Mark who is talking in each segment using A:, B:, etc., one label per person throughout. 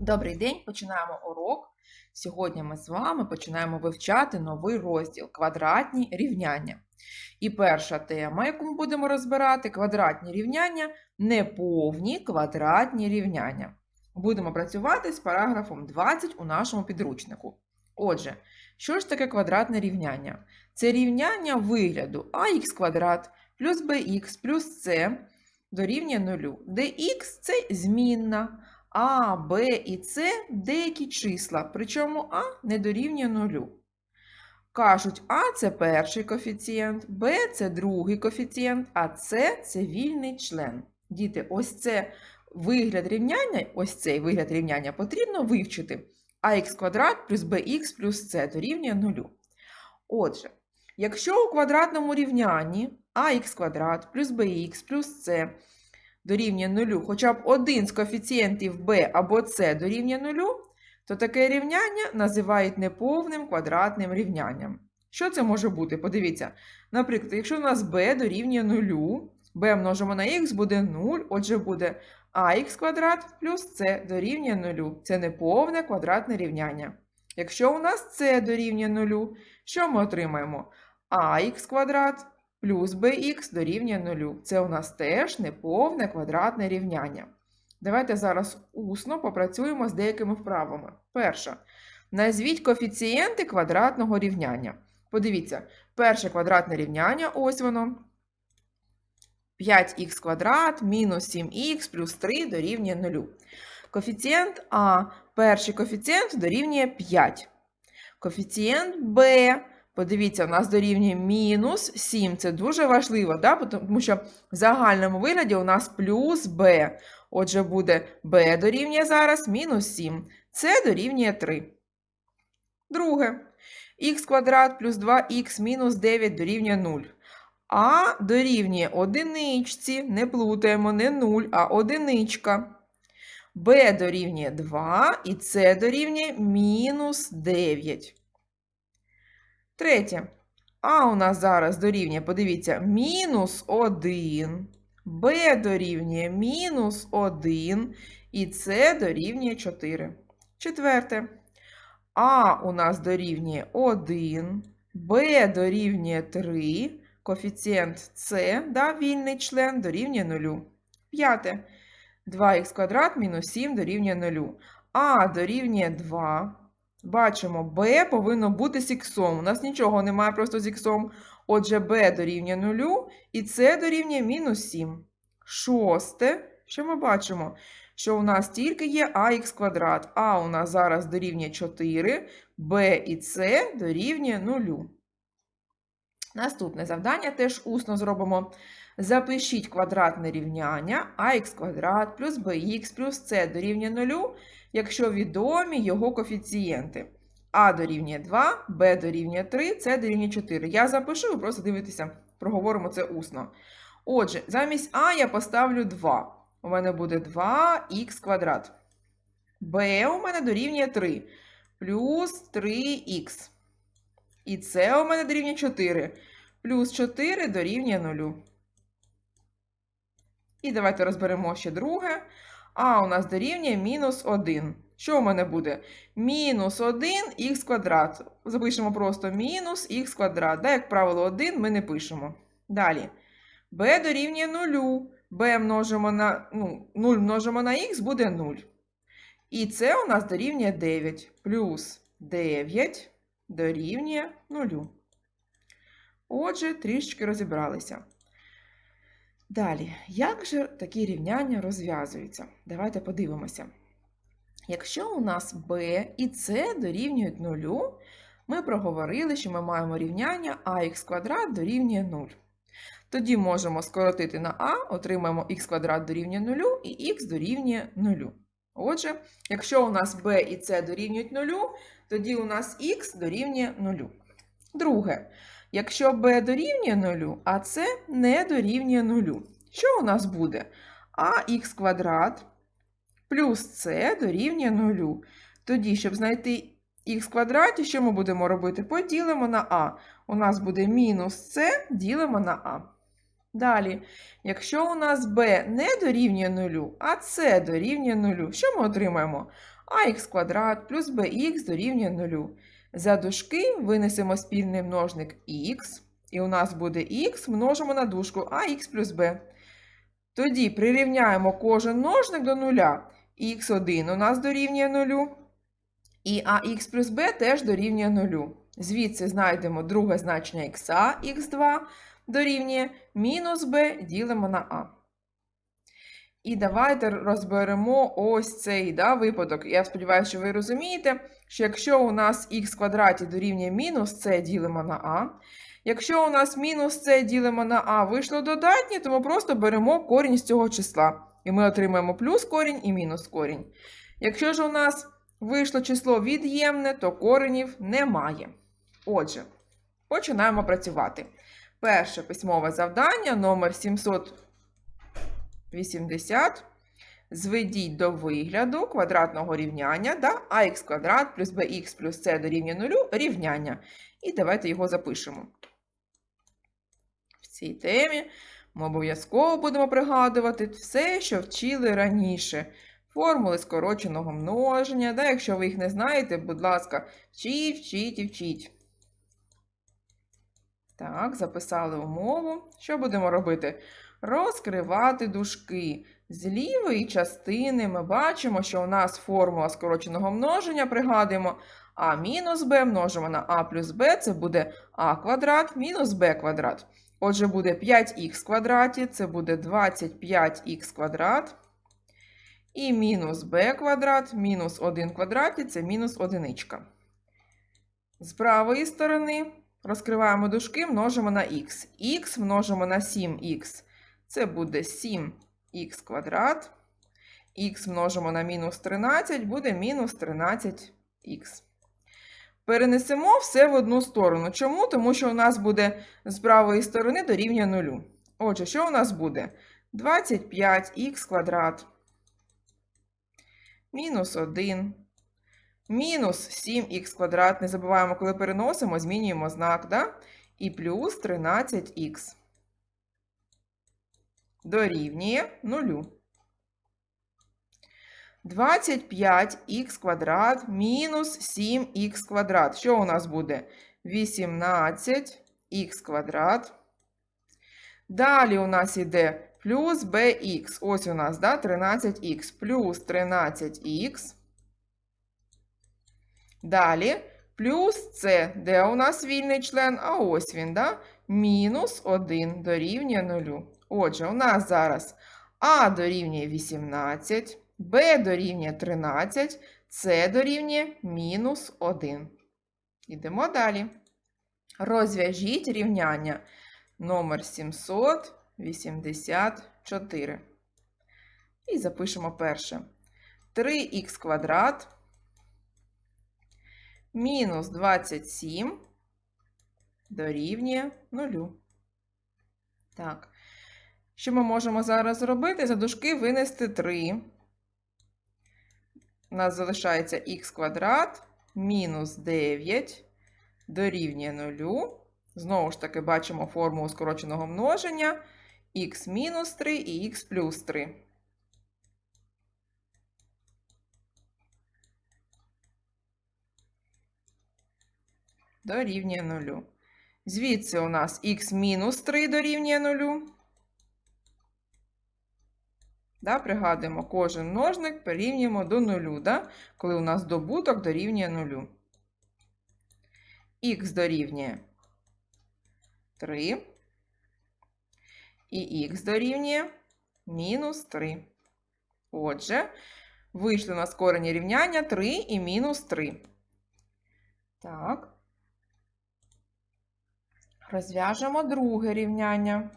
A: Добрий день, починаємо урок. Сьогодні ми з вами починаємо вивчати новий розділ квадратні рівняння. І перша тема, яку ми будемо розбирати, квадратні рівняння, неповні квадратні рівняння. Будемо працювати з параграфом 20 у нашому підручнику. Отже, що ж таке квадратне рівняння? Це рівняння вигляду ax квадрат плюс bx плюс c дорівнює нулю, де x – це змінна, а, Б і С деякі числа, причому А не дорівнює нулю. Кажуть, А це перший коефіцієнт, Б це другий коефіцієнт, а С це вільний член. Діти, ось це вигляд рівняння, ось цей вигляд рівняння потрібно вивчити. АХ квадрат плюс БХ плюс С дорівнює нулю. Отже, якщо у квадратному рівнянні АХ квадрат плюс БХ плюс С дорівнює нулю, хоча б один з коефіцієнтів b або c дорівнює нулю, то таке рівняння називають неповним квадратним рівнянням. Що це може бути? Подивіться. Наприклад, якщо у нас b дорівнює нулю, b множимо на x буде 0, отже буде ax квадрат плюс c дорівнює нулю. Це неповне квадратне рівняння. Якщо у нас c дорівнює нулю, що ми отримаємо? ax квадрат плюс bx дорівнює 0. Це у нас теж неповне квадратне рівняння. Давайте зараз усно попрацюємо з деякими вправами. Перша. Назвіть коефіцієнти квадратного рівняння. Подивіться, перше квадратне рівняння, ось воно. 5х квадрат мінус 7х плюс 3 дорівнює 0. Коефіцієнт А, перший коефіцієнт дорівнює 5. Коефіцієнт Б Подивіться, у нас дорівнює мінус 7. Це дуже важливо, да? тому що в загальному вигляді у нас плюс b. Отже, буде b дорівнює зараз мінус 7. Це дорівнює 3. Друге. х квадрат плюс 2х мінус 9 дорівнює 0. А дорівнює одиничці, не плутаємо, не 0, а одиничка. b дорівнює 2 і це дорівнює мінус 9. Третє. А у нас зараз дорівнює, подивіться, мінус 1, Б дорівнює мінус 1 і С дорівнює 4. Четверте. А у нас дорівнює 1, Б дорівнює 3, коефіцієнт С, да, вільний член, дорівнює 0. П'яте. 2х квадрат мінус 7 дорівнює 0. А дорівнює 2. Бачимо, b повинно бути з іксом. У нас нічого немає просто з іксом. Отже, b дорівнює 0 і c дорівнює мінус 7. Шосте, що ми бачимо? Що у нас тільки є ax квадрат. А у нас зараз дорівнює 4, b і c дорівнює 0. Наступне завдання теж усно зробимо. Запишіть квадратне рівняння ax квадрат плюс bx плюс c дорівнює 0 якщо відомі його коефіцієнти. А дорівнює 2, Б дорівнює 3, С дорівнює 4. Я запишу, ви просто дивитеся, проговоримо це усно. Отже, замість А я поставлю 2. У мене буде 2х квадрат. Б у мене дорівнює 3 плюс 3х. І С у мене дорівнює 4. Плюс 4 дорівнює 0. І давайте розберемо ще друге. А у нас дорівнює мінус 1. Що у мене буде? Мінус 1х квадрат. Запишемо просто мінус х квадрат. Да, Як правило, 1 ми не пишемо. Далі. b дорівнює 0. b множимо на ну, 0 множимо на х буде 0. І це у нас дорівнює 9. Плюс 9 дорівнює 0. Отже, трішечки розібралися. Далі, як же такі рівняння розв'язуються? Давайте подивимося. Якщо у нас b і c дорівнюють 0, ми проговорили, що ми маємо рівняння ax квадрат дорівнює 0. Тоді можемо скоротити на а, отримаємо х квадрат дорівнює 0 і х дорівнює 0. Отже, якщо у нас b і c дорівнюють 0, тоді у нас х дорівнює 0. Друге. Якщо b дорівнює 0, а c не дорівнює 0. Що у нас буде? ax квадрат плюс c дорівнює 0. Тоді, щоб знайти х квадраті, що ми будемо робити? Поділимо на а. У нас буде мінус c, ділимо на а. Далі, якщо у нас b не дорівнює 0, а c дорівнює 0, що ми отримаємо? ax квадрат плюс bx дорівнює 0. За дужки винесемо спільний множник x, і у нас буде x множимо на дужку ax плюс b. Тоді прирівняємо кожен множник до нуля. х1 у нас дорівнює 0, і ax плюс b теж дорівнює 0. Звідси знайдемо друге значення х, х2 дорівнює мінус b ділимо на а. І давайте розберемо ось цей да, випадок. Я сподіваюся, що ви розумієте, що якщо у нас х квадраті дорівнює мінус c ділимо на а. Якщо у нас мінус c ділимо на а вийшло додатнє, то ми просто беремо корінь з цього числа. І ми отримаємо плюс корінь і мінус корінь. Якщо ж у нас вийшло число від'ємне, то коренів немає. Отже, починаємо працювати. Перше письмове завдання номер 780. Зведіть до вигляду квадратного рівняння да, ax квадрат плюс bx плюс c дорівнює 0 рівняння. І давайте його запишемо. В цій темі ми обов'язково будемо пригадувати все, що вчили раніше. Формули скороченого множення. Да, Якщо ви їх не знаєте, будь ласка, вчіть, вчіть і вчіть. Так, записали умову. Що будемо робити? Розкривати дужки. З лівої частини ми бачимо, що у нас формула скороченого множення, пригадуємо, а мінус b множимо на а плюс b, це буде а квадрат мінус b квадрат. Отже, буде 5х квадраті, це буде 25х квадрат. І мінус b квадрат мінус 1 квадраті це мінус одиничка. З правої сторони розкриваємо дужки, множимо на х. х множимо на 7х. Це буде 7х квадрат. х множимо на мінус 13, буде мінус 13х. Перенесемо все в одну сторону. Чому? Тому що у нас буде з правої сторони дорівнює 0. Отже, що у нас буде? 25х квадрат. Мінус 1. Мінус 7х квадрат. Не забуваємо, коли переносимо, змінюємо знак, да? І плюс 13х. Дорівнює 0. 25х квадрат мінус 7х квадрат. Що у нас буде? 18х квадрат. Далі у нас йде плюс bx. Ось у нас да, 13х плюс 13х. Далі плюс це, де у нас вільний член? А ось він, да? мінус 1 дорівнює 0. Отже, у нас зараз а дорівнює 18. b дорівнює 13, c дорівнює мінус 1. Йдемо далі. Розв'яжіть рівняння номер 784. І запишемо перше. 3х квадрат мінус 27 дорівнює 0. Так. Що ми можемо зараз зробити? За дужки винести 3. У нас залишається х квадрат мінус 9 дорівнює 0. Знову ж таки, бачимо формулу скороченого множення х мінус 3 і х плюс 3. Дорівнює 0. Звідси у нас х мінус 3 дорівнює 0. Да, Пригадуємо, кожен множник порівнюємо до нулю, да? коли у нас добуток дорівнює нулю. Х дорівнює 3. І х дорівнює мінус 3. Отже, вийшли на скорені рівняння 3 і мінус 3. Так. Розв'яжемо друге рівняння.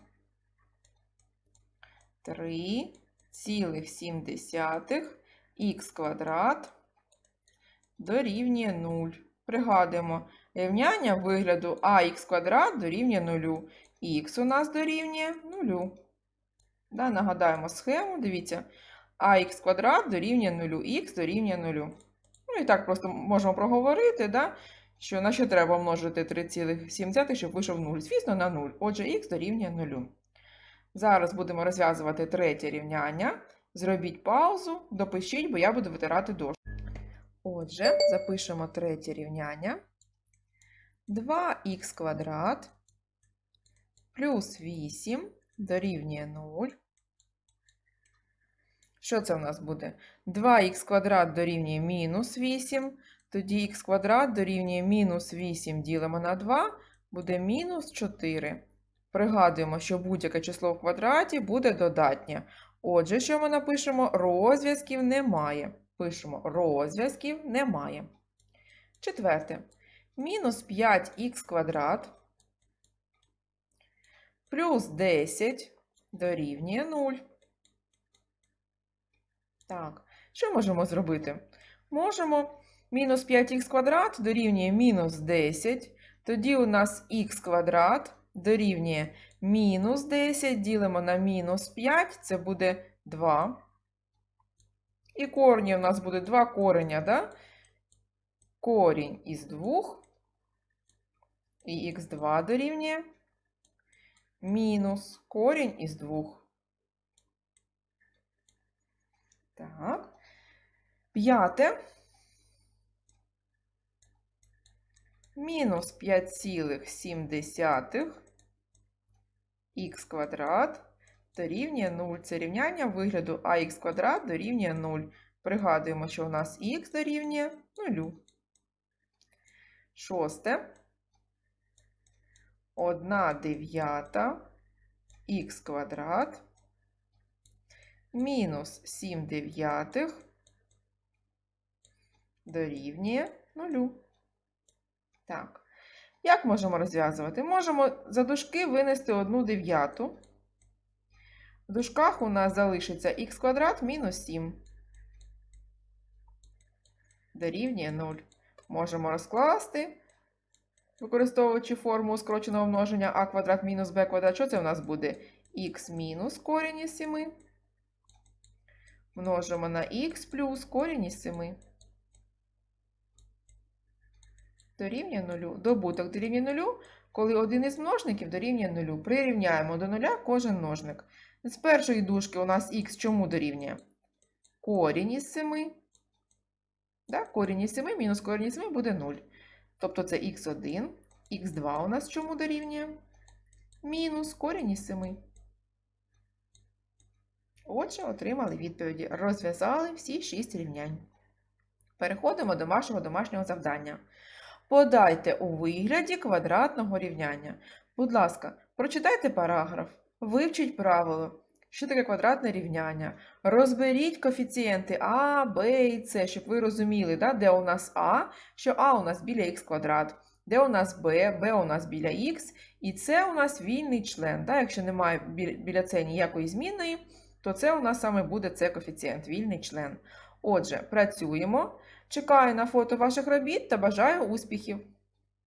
A: 3 цілих 7 х квадрат дорівнює 0. Пригадуємо, рівняння вигляду ах квадрат дорівнює 0. Х у нас дорівнює 0. Да, Нагадаємо схему, дивіться, ах квадрат дорівнює 0, х дорівнює 0. Ну і так просто можемо проговорити, да, що на що треба множити 3,7, щоб вийшов 0. Звісно, на 0. Отже, х дорівнює 0. Зараз будемо розв'язувати третє рівняння. Зробіть паузу, допишіть, бо я буду витирати дошку. Отже, запишемо третє рівняння. 2х квадрат плюс 8 дорівнює 0. Що це у нас буде? 2х квадрат дорівнює мінус 8, тоді х квадрат дорівнює мінус 8 ділимо на 2, буде мінус 4. Пригадуємо, що будь-яке число в квадраті буде додатнє. Отже, що ми напишемо? Розв'язків немає. Пишемо розв'язків немає. Четверте. Мінус 5х квадрат плюс 10 дорівнює 0. Так, що можемо зробити? Можемо мінус 5х квадрат дорівнює мінус 10. Тоді у нас х квадрат дорівнює мінус 10, ділимо на мінус 5, це буде 2. І корені у нас буде 2 кореня, да? Корінь із 2. І х2 дорівнює мінус корінь із 2. Так. П'яте. Мінус 5,7 х квадрат дорівнює 0. Це рівняння вигляду ах квадрат дорівнює 0. Пригадуємо, що у нас х дорівнює 0. Шосте. 1 дев'ята х квадрат мінус 7 дев'ятих дорівнює 0. Так. Як можемо розв'язувати? Можемо за дужки винести 1 дев'яту. В дужках у нас залишиться х квадрат мінус 7. Дорівнює 0. Можемо розкласти, використовуючи форму скороченого множення а квадрат мінус b квадрат. Що це у нас буде? х мінус корінь із 7. Множимо на х плюс корінь із 7. Дорівнює 0. Добуток дорівнює 0, коли один із множників дорівнює 0. Прирівняємо до 0 кожен множник. З першої дужки у нас х чому дорівнює? Корінь із 7. Да? Корінь із 7 мінус корінь із 7 буде 0. Тобто це х1, х2 у нас чому дорівнює? Мінус корінь із 7. Отже, отримали відповіді. Розв'язали всі 6 рівнянь. Переходимо до вашого домашнього завдання. Подайте у вигляді квадратного рівняння. Будь ласка, прочитайте параграф, вивчіть правило. Що таке квадратне рівняння? Розберіть коефіцієнти А, Б і С, щоб ви розуміли, да, де у нас А, що А у нас біля х квадрат, де у нас Б, Б у нас біля х, і С у нас вільний член. Да? Якщо немає біля С ніякої змінної, то це у нас саме буде С коефіцієнт, вільний член. Отже, працюємо. Чекаю на фото ваших робіт та бажаю успіхів!